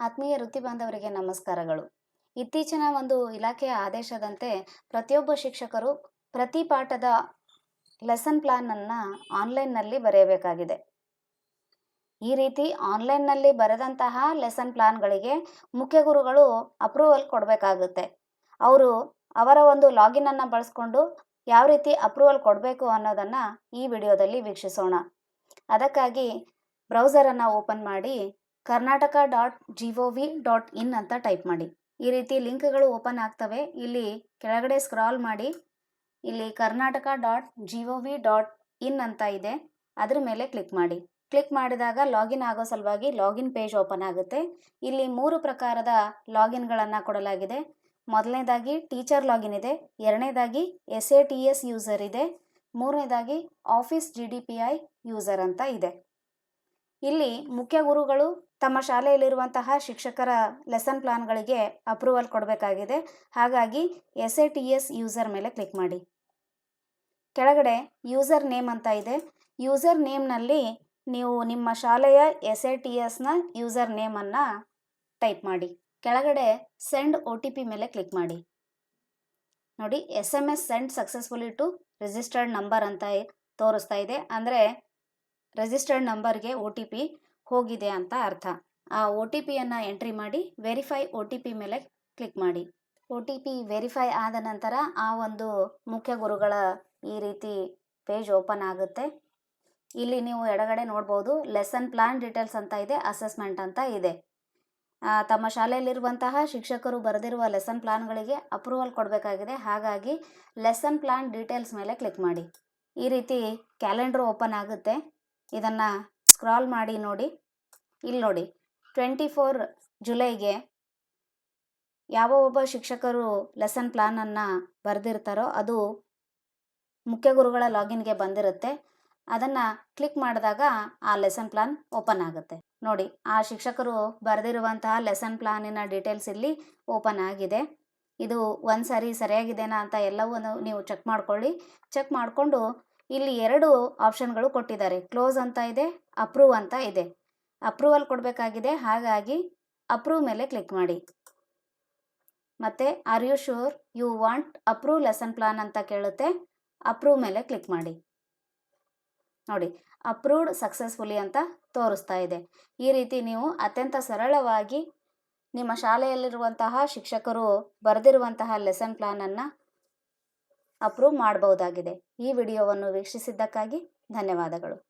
ಆತ್ಮೀಯ ವೃತ್ತಿ ಬಾಂಧವರಿಗೆ ನಮಸ್ಕಾರಗಳು. ಇತ್ತೀಚಿನ ಒಂದು ಇಲಾಖೆಯ ಆದೇಶದಂತೆ ಪ್ರತಿಯೊಬ್ಬ ಶಿಕ್ಷಕರು ಪ್ರತಿ ಪಾಠದ ಲೆಸನ್ ಪ್ಲಾನನ್ನು ಆನ್ಲೈನ್ನಲ್ಲಿ ಬರೆಯಬೇಕಾಗಿದೆ. ಈ ರೀತಿ ಆನ್ಲೈನ್ನಲ್ಲಿ ಬರೆದಂತಹ ಲೆಸನ್ ಪ್ಲಾನ್ಗಳಿಗೆ ಮುಖ್ಯ ಗುರುಗಳು ಅಪ್ರೂವಲ್ ಕೊಡಬೇಕಾಗುತ್ತೆ. ಅವರು ಅವರ ಒಂದು ಲಾಗಿನ್ ಅನ್ನು ಬಳಸ್ಕೊಂಡು ಯಾವ ರೀತಿ ಅಪ್ರೂವಲ್ ಕೊಡಬೇಕು ಅನ್ನೋದನ್ನು ಈ ವಿಡಿಯೋದಲ್ಲಿ ವೀಕ್ಷಿಸೋಣ. ಅದಕ್ಕಾಗಿ ಬ್ರೌಸರನ್ನು ಓಪನ್ ಮಾಡಿ Karnataka dot G O V dot in ಅಂತ ಟೈಪ್ ಮಾಡಿ. ಈ ರೀತಿ ಲಿಂಕ್ಗಳು ಓಪನ್ ಆಗ್ತವೆ. ಇಲ್ಲಿ ಕೆಳಗಡೆ ಸ್ಕ್ರಾಲ್ ಮಾಡಿ. ಇಲ್ಲಿ Karnataka dot G O V dot in ಅಂತ ಇದೆ. ಅದ್ರ ಮೇಲೆ ಕ್ಲಿಕ್ ಮಾಡಿ. ಕ್ಲಿಕ್ ಮಾಡಿದಾಗ ಲಾಗಿನ್ ಆಗೋ ಸಲುವಾಗಿ ಲಾಗಿನ್ ಪೇಜ್ ಓಪನ್ ಆಗುತ್ತೆ. ಇಲ್ಲಿ ಮೂರು ಪ್ರಕಾರದ ಲಾಗಿನ್ಗಳನ್ನು ಕೊಡಲಾಗಿದೆ. ಮೊದಲನೇದಾಗಿ ಟೀಚರ್ ಲಾಗಿನ್ ಇದೆ. ಎರಡನೇದಾಗಿ S A T S user ಇದೆ. ಮೂರನೇದಾಗಿ office G D P I user ಅಂತ ಇದೆ. ಇಲ್ಲಿ ಮುಖ್ಯ ಗುರುಗಳು ತಮ್ಮ ಶಾಲೆಯಲ್ಲಿರುವಂತಹ ಶಿಕ್ಷಕರ ಲೆಸನ್ ಪ್ಲಾನ್ಗಳಿಗೆ ಅಪ್ರೂವಲ್ ಕೊಡಬೇಕಾಗಿದೆ. ಹಾಗಾಗಿ S A T S user ಮೇಲೆ ಕ್ಲಿಕ್ ಮಾಡಿ. ಕೆಳಗಡೆ ಯೂಸರ್ ನೇಮ್ ಅಂತ ಇದೆ. ಯೂಸರ್ ನೇಮ್ನಲ್ಲಿ ನೀವು ನಿಮ್ಮ ಶಾಲೆಯ ಎಸ್ ಎ ಟಿ ಎಸ್ನ ಯೂಸರ್ ನೇಮನ್ನು ಟೈಪ್ ಮಾಡಿ. ಕೆಳಗಡೆ ಸೆಂಡ್ ಒ ಟಿ ಪಿ ಮೇಲೆ ಕ್ಲಿಕ್ ಮಾಡಿ. ನೋಡಿ S M S send successfully to registered number ಅಂತ ತೋರಿಸ್ತಾ ಇದೆ. ಅಂದರೆ ರಿಜಿಸ್ಟರ್ಡ್ ನಂಬರ್ಗೆ ಒ ಟಿ ಪಿ ಹೋಗಿದೆ ಅಂತ ಅರ್ಥ. ಆ ಒ ಟಿ ಪಿಯನ್ನು ಎಂಟ್ರಿ ಮಾಡಿ, ವೆರಿಫೈ ಒ ಟಿ ಪಿ ಮೇಲೆ ಕ್ಲಿಕ್ ಮಾಡಿ. ಒ ಟಿ ಪಿ ವೆರಿಫೈ ಆದ ನಂತರ ಆ ಒಂದು ಮುಖ್ಯ ಗುರುಗಳ ಈ ರೀತಿ ಪೇಜ್ ಓಪನ್ ಆಗುತ್ತೆ. ಇಲ್ಲಿ ನೀವು ಎಡಗಡೆ ನೋಡ್ಬೋದು, ಲೆಸನ್ ಪ್ಲಾನ್ ಡೀಟೇಲ್ಸ್ ಅಂತ ಇದೆ, ಅಸೆಸ್ಮೆಂಟ್ ಅಂತ ಇದೆ. ತಮ್ಮ ಶಾಲೆಯಲ್ಲಿರುವಂತಹ ಶಿಕ್ಷಕರು ಬರೆದಿರುವ ಲೆಸನ್ ಪ್ಲಾನ್ಗಳಿಗೆ ಅಪ್ರೂವಲ್ ಕೊಡಬೇಕಾಗಿದೆ. ಹಾಗಾಗಿ ಲೆಸನ್ ಪ್ಲಾನ್ ಡೀಟೇಲ್ಸ್ ಮೇಲೆ ಕ್ಲಿಕ್ ಮಾಡಿ. ಈ ರೀತಿ ಕ್ಯಾಲೆಂಡ್ರ್ ಓಪನ್ ಆಗುತ್ತೆ. ಇದನ್ನು ಸ್ಕ್ರಾಲ್ ಮಾಡಿ ನೋಡಿ. ಇಲ್ಲಿ ನೋಡಿ ಟ್ವೆಂಟಿ ಫೋರ್ ಜುಲೈಗೆ ಯಾವ ಒಬ್ಬ ಶಿಕ್ಷಕರು ಲೆಸನ್ ಪ್ಲಾನನ್ನು ಬರೆದಿರ್ತಾರೋ ಅದು ಮುಖ್ಯ ಗುರುಗಳ ಲಾಗಿನ್ಗೆ ಬಂದಿರುತ್ತೆ. ಅದನ್ನು ಕ್ಲಿಕ್ ಮಾಡಿದಾಗ ಆ ಲೆಸನ್ ಪ್ಲಾನ್ ಓಪನ್ ಆಗುತ್ತೆ. ನೋಡಿ, ಆ ಶಿಕ್ಷಕರು ಬರೆದಿರುವಂತಹ ಲೆಸನ್ ಪ್ಲಾನಿನ ಡೀಟೇಲ್ಸ್ ಇಲ್ಲಿ ಓಪನ್ ಆಗಿದೆ. ಇದು ಒಂದು ಸಾರಿ ಸರಿಯಾಗಿದೆನಾ ಅಂತ ಎಲ್ಲವೂ ನೀವು ಚೆಕ್ ಮಾಡ್ಕೊಳ್ಳಿ. ಚೆಕ್ ಮಾಡಿಕೊಂಡು ಇಲ್ಲಿ ಎರಡು ಆಪ್ಷನ್ಗಳು ಕೊಟ್ಟಿದ್ದಾರೆ. ಕ್ಲೋಸ್ ಅಂತ ಇದೆ, ಅಪ್ರೂವ್ ಅಂತ ಇದೆ. ಅಪ್ರೂವಲ್ ಕೊಡಬೇಕಾಗಿದೆ. ಹಾಗಾಗಿ ಅಪ್ರೂವ್ ಮೇಲೆ ಕ್ಲಿಕ್ ಮಾಡಿ. ಮತ್ತು are you sure you want approve lesson plan ಅಂತ ಕೇಳುತ್ತೆ. ಅಪ್ರೂವ್ ಮೇಲೆ ಕ್ಲಿಕ್ ಮಾಡಿ. ನೋಡಿ ಅಪ್ರೂವ್ಡ್ ಸಕ್ಸಸ್ಫುಲಿ ಅಂತ ತೋರಿಸ್ತಾ ಇದೆ. ಈ ರೀತಿ ನೀವು ಅತ್ಯಂತ ಸರಳವಾಗಿ ನಿಮ್ಮ ಶಾಲೆಯಲ್ಲಿರುವಂತಹ ಶಿಕ್ಷಕರು ಬರೆದಿರುವಂತಹ ಲೆಸನ್ ಪ್ಲಾನನ್ನು ಅಪ್ರೂವ್ ಮಾಡಬಹುದಾಗಿದೆ. ಈ ವಿಡಿಯೋವನ್ನು ವೀಕ್ಷಿಸಿದ್ದಕ್ಕಾಗಿ ಧನ್ಯವಾದಗಳು.